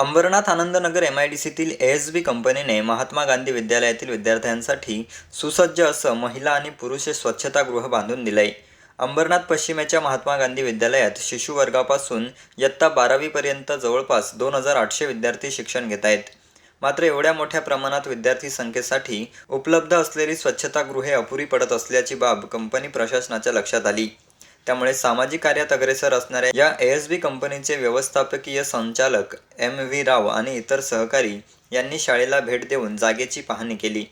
Ambernath Anandnagar M I D सीतील A S B कंपनीने महात्मा गांधी विद्यालयातील विद्यार्थ्यांसाठी सुसज्ज असं महिला आणि पुरुष स्वच्छतागृह बांधून दिलंय. अंबरनाथ पश्चिमेच्या महात्मा गांधी विद्यालयात शिशुवर्गापासून इयत्ता बारावीपर्यंत जवळपास दोन हजार आठशे विद्यार्थी शिक्षण घेत आहेत. मात्र एवढ्या मोठ्या प्रमाणात विद्यार्थी संख्येसाठी उपलब्ध असलेली स्वच्छतागृहे अपुरी पडत असल्याची बाब कंपनी प्रशासनाच्या लक्षात आली. त्यामुळे सामाजिक कार्यात अग्रेसर असणाऱ्या या ए एस बी कंपनीचे व्यवस्थापकीय संचालक एम व्ही राव आणि इतर सहकारी यांनी शाळेला भेट देऊन जागेची पाहणी केली.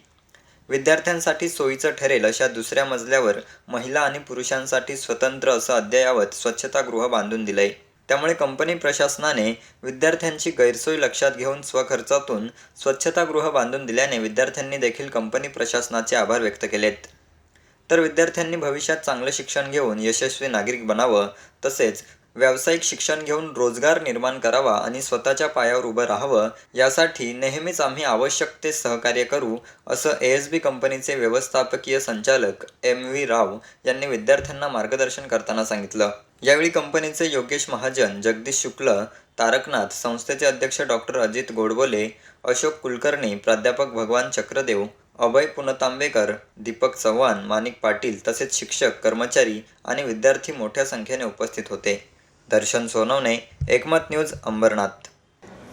विद्यार्थ्यांसाठी सोयीचं ठरेल अशा दुसऱ्या मजल्यावर महिला आणि पुरुषांसाठी स्वतंत्र असं अद्ययावत स्वच्छतागृह बांधून दिलंय. त्यामुळे कंपनी प्रशासनाने विद्यार्थ्यांची गैरसोय लक्षात घेऊन स्वखर्चातून स्वच्छतागृह बांधून दिल्याने विद्यार्थ्यांनी देखील कंपनी प्रशासनाचे आभार व्यक्त केलेत. तर विद्यार्थ्यांनी भविष्यात चांगलं शिक्षण घेऊन यशस्वी नागरिक बनावं तसेच व्यावसायिक शिक्षण घेऊन रोजगार निर्माण करावा आणि स्वतःच्या पायावर उभं राहावं यासाठी नेहमीच आम्ही आवश्यक ते सहकार्य करू असं ए एस बी कंपनीचे व्यवस्थापकीय संचालक एम व्ही राव यांनी विद्यार्थ्यांना मार्गदर्शन करताना सांगितलं. यावेळी कंपनीचे योगेश महाजन जगदीश शुक्ल तारकनाथ संस्थेचे अध्यक्ष डॉक्टर अजित गोडबोले अशोक कुलकर्णी प्राध्यापक भगवान चक्रदेव अभय पुनतांबेकर दीपक चव्हाण माणिक पाटील तसेच शिक्षक कर्मचारी आणि विद्यार्थी मोठ्या संख्येने उपस्थित होते. दर्शन सोनवणे एकमत न्यूज अंबरनाथ.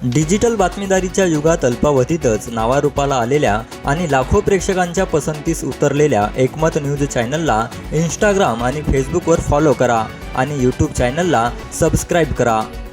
डिजिटल बातमीदारीच्या युगात अल्पावधीतच नावारूपाला आलेल्या आणि लाखो प्रेक्षकांच्या पसंतीस उतरलेल्या एकमत न्यूज चॅनलला इंस्टाग्राम आणि फेसबुकवर फॉलो करा आणि यूट्यूब चॅनलला सबस्क्राईब करा.